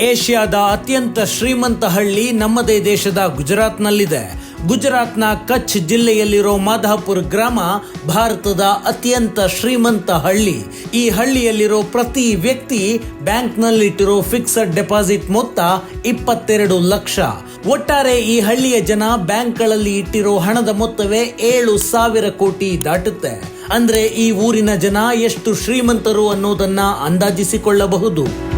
ಏಷ್ಯಾದ ಅತ್ಯಂತ ಶ್ರೀಮಂತ ಹಳ್ಳಿ ನಮ್ಮದೇ ದೇಶದ ಗುಜರಾತ್ನಲ್ಲಿದೆ. ಗುಜರಾತ್ನ ಕಚ್ ಜಿಲ್ಲೆಯಲ್ಲಿರೋ ಮಾಧಾಪುರ್ ಗ್ರಾಮ ಭಾರತದ ಅತ್ಯಂತ ಶ್ರೀಮಂತ ಹಳ್ಳಿ. ಈ ಹಳ್ಳಿಯಲ್ಲಿರೋ ಪ್ರತಿ ವ್ಯಕ್ತಿ ಬ್ಯಾಂಕ್ನಲ್ಲಿಟ್ಟಿರೋ ಫಿಕ್ಸಡ್ ಡೆಪಾಸಿಟ್ ಮೊತ್ತ ಇಪ್ಪತ್ತೆರಡು ಲಕ್ಷ. ಒಟ್ಟಾರೆ ಈ ಹಳ್ಳಿಯ ಜನ ಬ್ಯಾಂಕ್ಗಳಲ್ಲಿ ಇಟ್ಟಿರೋ ಹಣದ ಮೊತ್ತವೇ ಏಳು ಸಾವಿರ ಕೋಟಿ ದಾಟುತ್ತೆ. ಅಂದ್ರೆ ಈ ಊರಿನ ಜನ ಎಷ್ಟು ಶ್ರೀಮಂತರು ಅನ್ನೋದನ್ನ ಅಂದಾಜಿಸಿಕೊಳ್ಳಬಹುದು.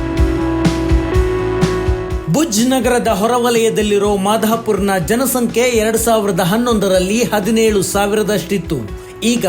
ನಗರದ ಹೊರವಲಯದಲ್ಲಿರೋ ಮಾಧಾಪುರ್ನ ಜನಸಂಖ್ಯೆ ಎರಡು ಸಾವಿರದ ಹನ್ನೊಂದರಲ್ಲಿ ಹದಿನೇಳು ಸಾವಿರದಷ್ಟಿತ್ತು. ಈಗ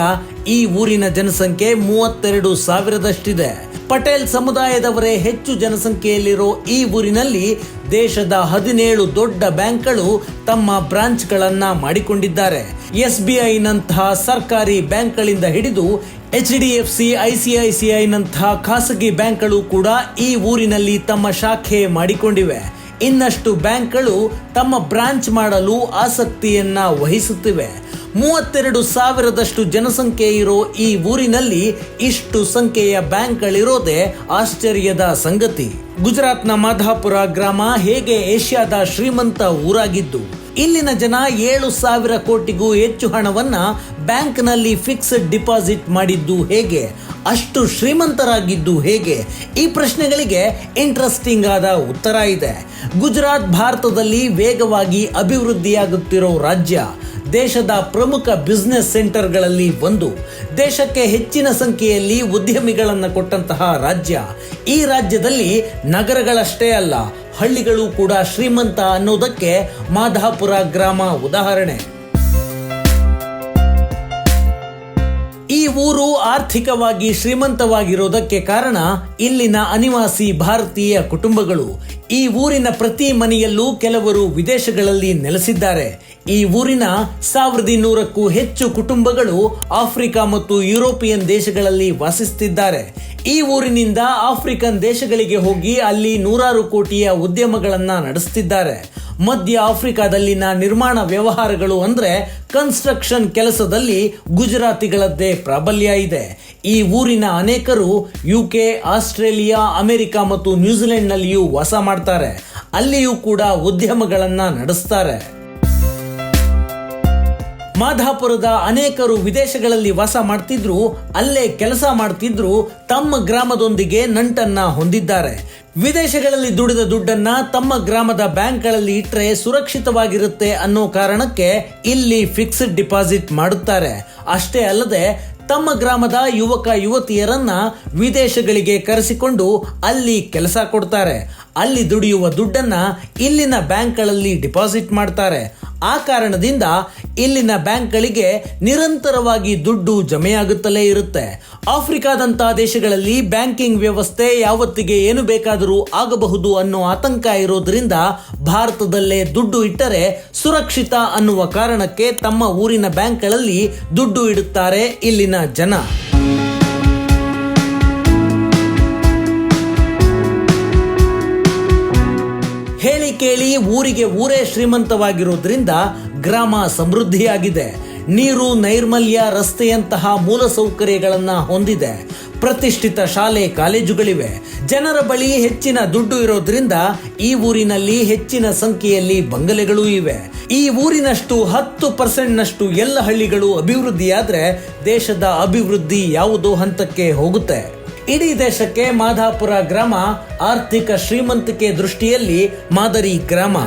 ಈ ಊರಿನ ಜನಸಂಖ್ಯೆ ಮೂವತ್ತೆರಡು ಸಾವಿರದಷ್ಟಿದೆ. ಪಟೇಲ್ ಸಮುದಾಯದವರೇ ಹೆಚ್ಚು ಜನಸಂಖ್ಯೆಯಲ್ಲಿರೋ ಈ ಊರಿನಲ್ಲಿ ದೇಶದ ಹದಿನೇಳು ದೊಡ್ಡ ಬ್ಯಾಂಕ್ಗಳು ತಮ್ಮ ಬ್ರಾಂಚ್ಗಳನ್ನ ಮಾಡಿಕೊಂಡಿದ್ದಾರೆ. ಎಸ್ ಬಿ ಐನಂತಹ ಸರ್ಕಾರಿ ಬ್ಯಾಂಕ್ಗಳಿಂದ ಹಿಡಿದು H D F C ICICI ನಂತಹ ಖಾಸಗಿ ಬ್ಯಾಂಕ್ಗಳು ಕೂಡ ಈ ಊರಿನಲ್ಲಿ ತಮ್ಮ ಶಾಖೆ ಮಾಡಿಕೊಂಡಿವೆ. ಇನ್ನಷ್ಟು ಬ್ಯಾಂಕ್ಗಳು ತಮ್ಮ ಬ್ರಾಂಚ್ ಮಾಡಲು ಆಸಕ್ತಿಯನ್ನು ವಹಿಸುತ್ತಿವೆ. ಮೂವತ್ತೆರಡು ಸಾವಿರದಷ್ಟು ಜನಸಂಖ್ಯೆ ಇರೋ ಈ ಊರಿನಲ್ಲಿ ಇಷ್ಟು ಸಂಖ್ಯೆಯ ಬ್ಯಾಂಕ್ಗಳಿರೋದೇ ಆಶ್ಚರ್ಯದ ಸಂಗತಿ. ಗುಜರಾತ್ನ ಮಾಧಾಪುರ ಗ್ರಾಮ ಹೇಗೆ ಏಷ್ಯಾದ ಶ್ರೀಮಂತ ಊರಾಗಿದ್ದು? ಇಲ್ಲಿನ ಜನ ಏಳು ಸಾವಿರ ಕೋಟಿಗೂ ಹೆಚ್ಚು ಹಣವನ್ನ ಬ್ಯಾಂಕ್ನಲ್ಲಿ ಫಿಕ್ಸ್ಡ್ ಡಿಪಾಸಿಟ್ ಮಾಡಿದ್ದು ಹೇಗೆ? ಅಷ್ಟು ಶ್ರೀಮಂತರಾಗಿದ್ದು ಹೇಗೆ? ಈ ಪ್ರಶ್ನೆಗಳಿಗೆ ಇಂಟ್ರೆಸ್ಟಿಂಗ್ ಆದ ಉತ್ತರ ಇದೆ. ಗುಜರಾತ್ ಭಾರತದಲ್ಲಿ ವೇಗವಾಗಿ ಅಭಿವೃದ್ಧಿಯಾಗುತ್ತಿರೋ ರಾಜ್ಯ ದೇಶದ ಪ್ರಮುಖ ಬಿಸ್ನೆಸ್ ಸೆಂಟರ್ಗಳಲ್ಲಿ ಒಂದು. ದೇಶಕ್ಕೆ ಹೆಚ್ಚಿನ ಸಂಖ್ಯೆಯಲ್ಲಿ ಉದ್ಯಮಿಗಳನ್ನು ಕೊಟ್ಟಂತಹ ರಾಜ್ಯ. ಈ ರಾಜ್ಯದಲ್ಲಿ ನಗರಗಳಷ್ಟೇ ಅಲ್ಲ, ಹಳ್ಳಿಗಳು ಕೂಡ ಶ್ರೀಮಂತ ಅನ್ನೋದಕ್ಕೆ ಮಾಧಾಪುರ ಗ್ರಾಮ ಉದಾಹರಣೆ. ಊರು ಆರ್ಥಿಕವಾಗಿ ಶ್ರೀಮಂತವಾಗಿರೋದಕ್ಕೆ ಕಾರಣ ಇಲ್ಲಿನ ಅನಿವಾಸಿ ಭಾರತೀಯ ಕುಟುಂಬಗಳು. ಈ ಊರಿನ ಪ್ರತಿ ಮನೆಯಲ್ಲೂ ಕೆಲವರು ವಿದೇಶಗಳಲ್ಲಿ ನೆಲೆಸಿದ್ದಾರೆ. ಈ ಊರಿನ ಸಾವಿರದ ಇನ್ನೂರಕ್ಕೂ ಹೆಚ್ಚು ಕುಟುಂಬಗಳು ಆಫ್ರಿಕಾ ಮತ್ತು ಯುರೋಪಿಯನ್ ದೇಶಗಳಲ್ಲಿ ವಾಸಿಸುತ್ತಿದ್ದಾರೆ. ಈ ಊರಿನಿಂದ ಆಫ್ರಿಕನ್ ದೇಶಗಳಿಗೆ ಹೋಗಿ ಅಲ್ಲಿ ನೂರಾರು ಕೋಟಿಯ ಉದ್ಯಮಗಳನ್ನು ನಡೆಸುತ್ತಿದ್ದಾರೆ. ಮಧ್ಯ ಆಫ್ರಿಕಾದಲ್ಲಿನ ನಿರ್ಮಾಣ ವ್ಯವಹಾರಗಳು ಅಂದ್ರೆ ಕನ್ಸ್ಟ್ರಕ್ಷನ್ ಕೆಲಸದಲ್ಲಿ ಗುಜರಾತಿಗಳದ್ದೇ ಪ್ರಾಬಲ್ಯ ಇದೆ. ಈ ಊರಿನ ಅನೇಕರು ಯುಕೆ ಆಸ್ಟ್ರೇಲಿಯಾ, ಅಮೆರಿಕ ಮತ್ತು ನ್ಯೂಜಿಲೆಂಡ್ನಲ್ಲಿಯೂ ವಾಸ ಮಾಡ್ತಾರೆ. ಅಲ್ಲಿಯೂ ಕೂಡ ಉದ್ಯಮಗಳನ್ನ ನಡೆಸ್ತಾರೆ. ಮಾಧಾಪುರದ ಅನೇಕರು ವಿದೇಶಗಳಲ್ಲಿ ವಾಸ ಮಾಡ್ತಿದ್ರು, ಅಲ್ಲೇ ಕೆಲಸ ಮಾಡ್ತಿದ್ರು, ತಮ್ಮ ಗ್ರಾಮದೊಂದಿಗೆ ನಂಟನ್ನ ಹೊಂದಿದ್ದಾರೆ. ವಿದೇಶಗಳಲ್ಲಿ ದುಡಿದ ದುಡ್ಡನ್ನ ತಮ್ಮ ಗ್ರಾಮದ ಬ್ಯಾಂಕ್ಗಳಲ್ಲಿ ಇಟ್ಟರೆ ಸುರಕ್ಷಿತವಾಗಿರುತ್ತೆ ಅನ್ನೋ ಕಾರಣಕ್ಕೆ ಇಲ್ಲಿ ಫಿಕ್ಸ್ಡ್ ಡಿಪಾಸಿಟ್ ಮಾಡುತ್ತಾರೆ. ಅಷ್ಟೇ ಅಲ್ಲದೆ, ತಮ್ಮ ಗ್ರಾಮದ ಯುವಕ ಯುವತಿಯರನ್ನ ವಿದೇಶಗಳಿಗೆ ಕರೆಸಿಕೊಂಡು ಅಲ್ಲಿ ಕೆಲಸ ಕೊಡ್ತಾರೆ. ಅಲ್ಲಿ ದುಡಿಯುವ ದುಡ್ಡನ್ನ ಇಲ್ಲಿನ ಬ್ಯಾಂಕ್ಗಳಲ್ಲಿ ಡಿಪಾಸಿಟ್ ಮಾಡ್ತಾರೆ. ಆ ಕಾರಣದಿಂದ ಇಲ್ಲಿನ ಬ್ಯಾಂಕ್ಗಳಿಗೆ ನಿರಂತರವಾಗಿ ದುಡ್ಡು ಜಮೆಯಾಗುತ್ತಲೇ ಇರುತ್ತೆ. ಆಫ್ರಿಕಾದಂತಹ ದೇಶಗಳಲ್ಲಿ ಬ್ಯಾಂಕಿಂಗ್ ವ್ಯವಸ್ಥೆ ಯಾವತ್ತಿಗೆ ಏನು ಬೇಕಾದರೂ ಆಗಬಹುದು ಅನ್ನೋ ಆತಂಕ ಇರೋದ್ರಿಂದ ಭಾರತದಲ್ಲೇ ದುಡ್ಡು ಇಟ್ಟರೆ ಸುರಕ್ಷಿತ ಅನ್ನುವ ಕಾರಣಕ್ಕೆ ತಮ್ಮ ಊರಿನ ಬ್ಯಾಂಕ್ಗಳಲ್ಲಿ ದುಡ್ಡು ಇಡುತ್ತಾರೆ ಇಲ್ಲಿನ ಜನ. ಹೇಳಿ ಕೇಳಿ ಊರಿಗೆ ಊರೇ ಶ್ರೀಮಂತವಾಗಿರೋದ್ರಿಂದ ಗ್ರಾಮ ಸಮೃದ್ಧಿಯಾಗಿದೆ. ನೀರು, ನೈರ್ಮಲ್ಯ, ರಸ್ತೆಯಂತಹ ಮೂಲಸೌಕರ್ಯಗಳನ್ನ ಹೊಂದಿದೆ. ಪ್ರತಿಷ್ಠಿತ ಶಾಲೆ, ಕಾಲೇಜುಗಳಿವೆ. ಜನರ ಬಳಿ ಹೆಚ್ಚಿನ ದುಡ್ಡು ಇರೋದ್ರಿಂದ ಈ ಊರಿನಲ್ಲಿ ಹೆಚ್ಚಿನ ಸಂಖ್ಯೆಯಲ್ಲಿ ಬಂಗಲೆಗಳು ಇವೆ. ಈ ಊರಿನಷ್ಟು ಹತ್ತು ಪರ್ಸೆಂಟ್ನಷ್ಟು ಎಲ್ಲ ಹಳ್ಳಿಗಳು ಅಭಿವೃದ್ಧಿಯಾದ್ರೆ ದೇಶದ ಅಭಿವೃದ್ಧಿ ಯಾವುದೋ ಹಂತಕ್ಕೆ ಹೋಗುತ್ತೆ. ಇಡೀ ದೇಶಕ್ಕೆ ಮಾಧಾಪುರ ಗ್ರಾಮ ಆರ್ಥಿಕ ಶ್ರೀಮಂತಿಕೆ ದೃಷ್ಟಿಯಲ್ಲಿ ಮಾದರಿ ಗ್ರಾಮ.